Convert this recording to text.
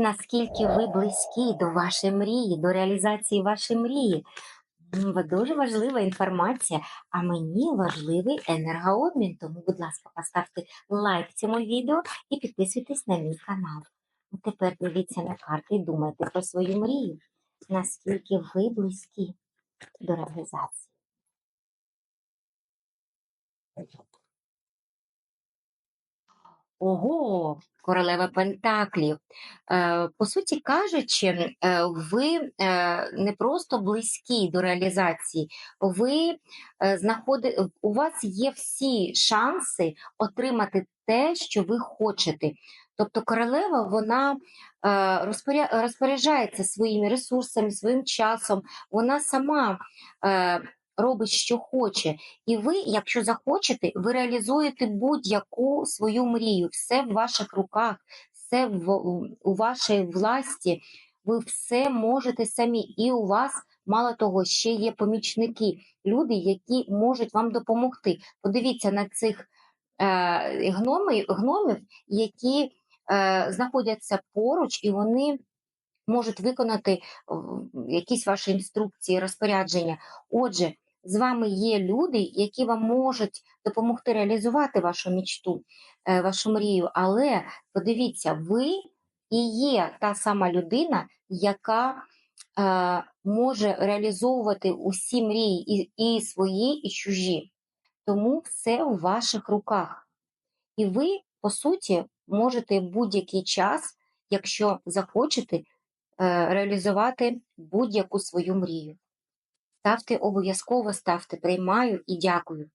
наскільки ви близькі до вашої мрії, до реалізації вашої мрії. Дуже важлива інформація, а мені важливий енергообмін. Тому, будь ласка, поставте лайк цьому відео і підписуйтесь на мій канал. Тепер дивіться на карти і думайте про свою мрію. Наскільки ви близькі до реалізації. Ого, королева Пентаклів. Е, по суті кажучи, е, ви е, не просто близькі до реалізації, ви е, знаходи... у вас є всі шанси отримати те, що ви хочете. Тобто королева вона розпоря- розпоряджається своїми ресурсами, своїм часом, вона сама робить, що хоче. І ви, якщо захочете, ви реалізуєте будь-яку свою мрію, все в ваших руках, все в, у вашій власті. Ви все можете самі, і у вас, мало того, ще є помічники, люди, які можуть вам допомогти. Подивіться на цих е, гноми, гномів, які е, знаходяться поруч, і вони можуть виконати е, якісь ваші інструкції, розпорядження. Отже, з вами є люди, які вам можуть допомогти реалізувати вашу мічту, е, вашу мрію. Але подивіться, ви і є та сама людина, яка е, може реалізовувати усі мрії, і, і свої, і чужі. Тому все у ваших руках. І ви, по суті, можете будь-який час, якщо захочете, е, реалізувати будь-яку свою мрію. Ставте обов'язково ставте приймаю і дякую.